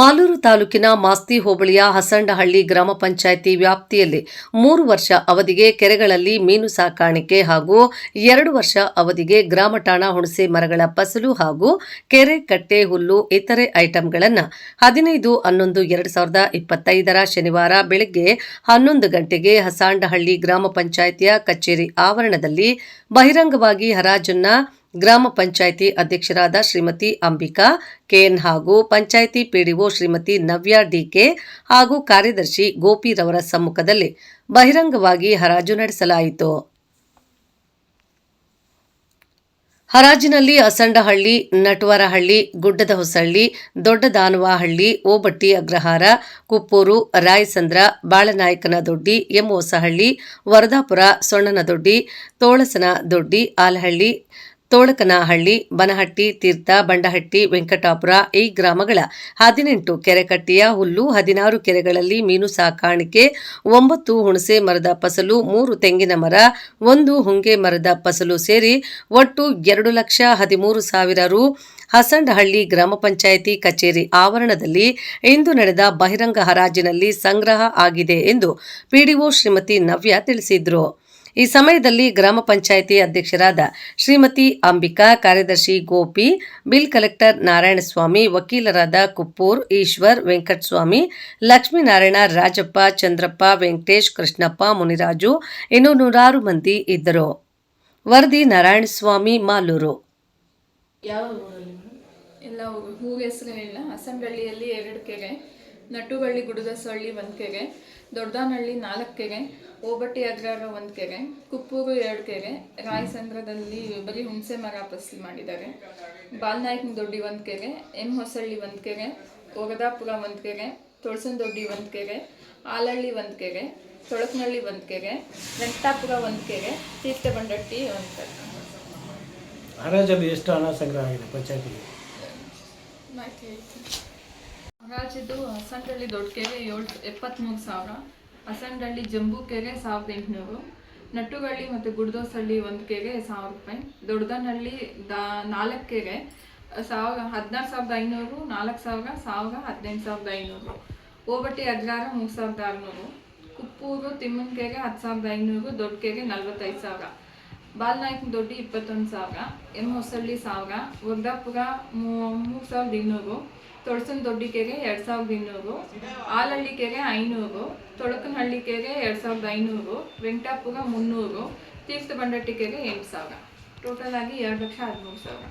ಮಾಲೂರು ತಾಲೂಕಿನ ಮಾಸ್ತಿ ಹೋಬಳಿಯ ಹಸಂಡಹಳ್ಳಿ ಗ್ರಾಮ ಪಂಚಾಯಿತಿ ವ್ಯಾಪ್ತಿಯಲ್ಲಿ ಮೂರು ವರ್ಷ ಅವಧಿಗೆ ಕೆರೆಗಳಲ್ಲಿ ಮೀನು ಸಾಕಾಣಿಕೆ ಹಾಗೂ ಎರಡು ವರ್ಷ ಅವಧಿಗೆ ಗ್ರಾಮ ಠಾಣ ಹುಣಸೆ ಮರಗಳ ಫಸಲು ಹಾಗೂ ಕೆರೆ ಕಟ್ಟೆ ಹುಲ್ಲು ಇತರೆ ಐಟಂಗಳನ್ನು ಹದಿನೈದು, ಹನ್ನೊಂದು, ಎರಡು ಸಾವಿರದ ಇಪ್ಪತ್ತೈದರ ಶನಿವಾರ ಬೆಳಗ್ಗೆ ಹನ್ನೊಂದು ಗಂಟೆಗೆ ಹಸಾಂಡಹಳ್ಳಿ ಗ್ರಾಮ ಪಂಚಾಯಿತಿಯ ಕಚೇರಿ ಆವರಣದಲ್ಲಿ ಬಹಿರಂಗವಾಗಿ ಹರಾಜನ್ನ ಗ್ರಾಮ ಪಂಚಾಯಿತಿ ಅಧ್ಯಕ್ಷರಾದ ಶ್ರೀಮತಿ ಅಂಬಿಕಾ, ಕೆಎನ್ ಹಾಗೂ ಪಂಚಾಯಿತಿ ಪಿಡಿಒ ಶ್ರೀಮತಿ ನವ್ಯಾ ಡಿಕೆ ಹಾಗೂ ಕಾರ್ಯದರ್ಶಿ ಗೋಪಿರವರ ಸಮ್ಮುಖದಲ್ಲಿ ಬಹಿರಂಗವಾಗಿ ಹರಾಜು ನಡೆಸಲಾಯಿತು. ಹರಾಜಿನಲ್ಲಿ ಅಸಂಡಹಳ್ಳಿ, ನಟವರಹಳ್ಳಿ ಗುಡ್ಡದ ಹೊಸಳ್ಳಿ ದೊಡ್ಡದಾನವಹಳ್ಳಿ, ಓಬಟ್ಟಿ ಅಗ್ರಹಾರ, ಕುಪ್ಪೂರು, ರಾಯಸಂದ್ರ, ಬಾಳನಾಯಕನದೊಡ್ಡಿ ಎಂ ಹೊಸಹಳ್ಳಿ ವರದಾಪುರ, ಸೊಣ್ಣನದೊಡ್ಡಿ, ತೋಳಸನದೊಡ್ಡಿ, ಆಲಹಳ್ಳಿ ತೋಳಕನಹಳ್ಳಿ, ಬನಹಟ್ಟಿ, ತೀರ್ಥ, ಬಂಡಹಟ್ಟಿ, ವೆಂಕಟಾಪುರ ಈ ಗ್ರಾಮಗಳ ಹದಿನೆಂಟು ಕೆರೆಕಟ್ಟೆಯ ಹುಲ್ಲು ಹದಿನಾರು ಕೆರೆಗಳಲ್ಲಿ ಮೀನು ಸಾಕಾಣಿಕೆ, ಒಂಬತ್ತು ಹುಣಸೆ ಮರದ ಫಸಲು, ಮೂರು ತೆಂಗಿನ ಮರ, ಒಂದು ಹುಂಗೆ ಮರದ ಫಸಲು ಸೇರಿ ಒಟ್ಟು ಎರಡು ಲಕ್ಷ ಹದಿಮೂರು ಸಾವಿರ ರು ಹಸಂಡಹಳ್ಳಿ ಗ್ರಾಮ ಪಂಚಾಯಿತಿ ಕಚೇರಿ ಆವರಣದಲ್ಲಿ ಇಂದು ನಡೆದ ಬಹಿರಂಗ ಹರಾಜಿನಲ್ಲಿ ಸಂಗ್ರಹ ಆಗಿದೆ ಎಂದು ಪಿಡಿಒ ಶ್ರೀಮತಿ ನವ್ಯ ತಿಳಿಸಿದರು. ಈ ಸಮಯದಲ್ಲಿ ಗ್ರಾಮ ಪಂಚಾಯಿತಿ ಅಧ್ಯಕ್ಷರಾದ ಶ್ರೀಮತಿ ಅಂಬಿಕಾ, ಕಾರ್ಯದರ್ಶಿ ಗೋಪಿ, ಬಿಲ್ ಕಲೆಕ್ಟರ್ ನಾರಾಯಣಸ್ವಾಮಿ, ವಕೀಲರಾದ ಕುಪ್ಪೂರ್, ಈಶ್ವರ್, ವೆಂಕಟಸ್ವಾಮಿ, ಲಕ್ಷ್ಮೀನಾರಾಯಣ, ರಾಜಪ್ಪ, ಚಂದ್ರಪ್ಪ, ವೆಂಕಟೇಶ್, ಕೃಷ್ಣಪ್ಪ, ಮುನಿರಾಜು ಇನ್ನೂ ನೂರಾರು ಮಂದಿ ಇದ್ದರು. ವರದಿ ನಾರಾಯಣಸ್ವಾಮಿ, ಮಾಲೂರು. ಯಾವ ಎಲ್ಲ ಇಲ್ಲ ಹಸಂಗಳ್ಳಿಯಲ್ಲಿ ಎರಡು ಕೆರೆ. ನಟುಗಳ್ಳಿ ಗುಡದಸಳ್ಳಿ ಒಂದು ಕೆರೆ ದೊಡ್ಡದಾನಹಳ್ಳಿ ನಾಲ್ಕು ಕೆರೆ ಓಬಟ್ಟಿ ಅಗ್ರಾರ ಒಂದು ಕೆರೆ ಕುಪ್ಪೂರು ಎರಡು ಕೆರೆ ರಾಯಸಂದ್ರದಲ್ಲಿ ಬರೀ ಹುಣಸೆ ಮರ ಫಸಲು ಮಾಡಿದ್ದಾರೆ. ಬಾಲ್ನಾಯಕನ ದೊಡ್ಡಿ ಒಂದು ಕೆರೆ ಎಂ ಹೊಸಳ್ಳಿ ಒಂದು ಕೆರೆ ಒಗದಾಪುರ ಒಂದು ಕೆರೆ ತೊಳಸನ ದೊಡ್ಡಿ ಒಂದು ಕೆರೆ ಆಲಹಳ್ಳಿ ಒಂದು ಕೆರೆ ತೊಳಕನಹಳ್ಳಿ ಒಂದು ಕೆರೆ ವೆಂಕಟಾಪುರ ಒಂದು ಕೆರೆ ತೀರ್ಥಬಂಡಟ್ಟಿ ಒಂದು ಕೆರೆ. ಹರಾಜಲ್ಲಿ ಎಷ್ಟು ಹಣ ಸಂಗ್ರಹ ಆಗಿದೆ ಪಂಚಾಯತಿಗೆ? ಮಾಹಿತಿ ಹರಾಜಿದ್ದು ಹಸಂಡಳ್ಳಿ ದೊಡ್ಡ ಕೆರೆ ಏಳು ಎಪ್ಪತ್ತ್ಮೂರು ಸಾವಿರ ಹಸಂಡಳ್ಳಿ ಜಂಬೂ ಕೆರೆ ಸಾವಿರದ ಎಂಟುನೂರು ನಟ್ಟುಗಳ್ಳಿ ಮತ್ತು ಗುಡ್ದೋಸಹಳ್ಳಿ ಒಂದು ಕೆರೆ ಸಾವಿರ ರೂಪಾಯಿ, ದೊಡ್ಡದನಹಳ್ಳಿ ದ ನಾಲ್ಕು ಕೆರೆ ಸಾವಿರ, ಹದಿನಾರು ಸಾವಿರದ ಐನೂರು, ನಾಲ್ಕು ಸಾವಿರ ಸಾವಿರ, ಹದಿನೆಂಟು ಸಾವಿರದ ಐನೂರು ಓಬಟ್ಟಿ ಅಗ್ರಾರ ಮೂರು ಸಾವಿರದ ಆರುನೂರು, ಕುಪ್ಪೂರು, ತಿಮ್ಮನಕೆರೆ ಹತ್ತು ಸಾವಿರದ ಐನೂರು ದೊಡ್ಡ ಕೆರೆ ನಲ್ವತ್ತೈದು ಸಾವಿರ. ಬಾಲ್ನಾಯ್ಕ ದೊಡ್ಡಿ ಇಪ್ಪತ್ತೊಂದು ಸಾವಿರ, ಎಂ ಹೊಸಳ್ಳಿ ಸಾವಿರ ವರ್ಧಾಪುರ ಮೂರು ಸಾವಿರದ ಇನ್ನೂರು ತೊಳಸನ ದೊಡ್ಡಿ ಕೆರೆ ಎರಡು ಸಾವಿರದ ಇನ್ನೂರು ಆಲಹಳ್ಳಿ ಕೆರೆ ಐನೂರು, ತೊಳಕನಹಳ್ಳಿ ಕೆರೆ ಎರಡು ಸಾವಿರದ ಐನೂರು, ವೆಂಕಟಾಪುರ ಮುನ್ನೂರು, ತೀರ್ಥಬಂಡಟ್ಟಿ ಕೆರೆ ಎಂಟು ಸಾವಿರ. ಟೋಟಲ್ ಆಗಿ ಎರಡು ಲಕ್ಷ ಹದಿಮೂರು ಸಾವಿರ.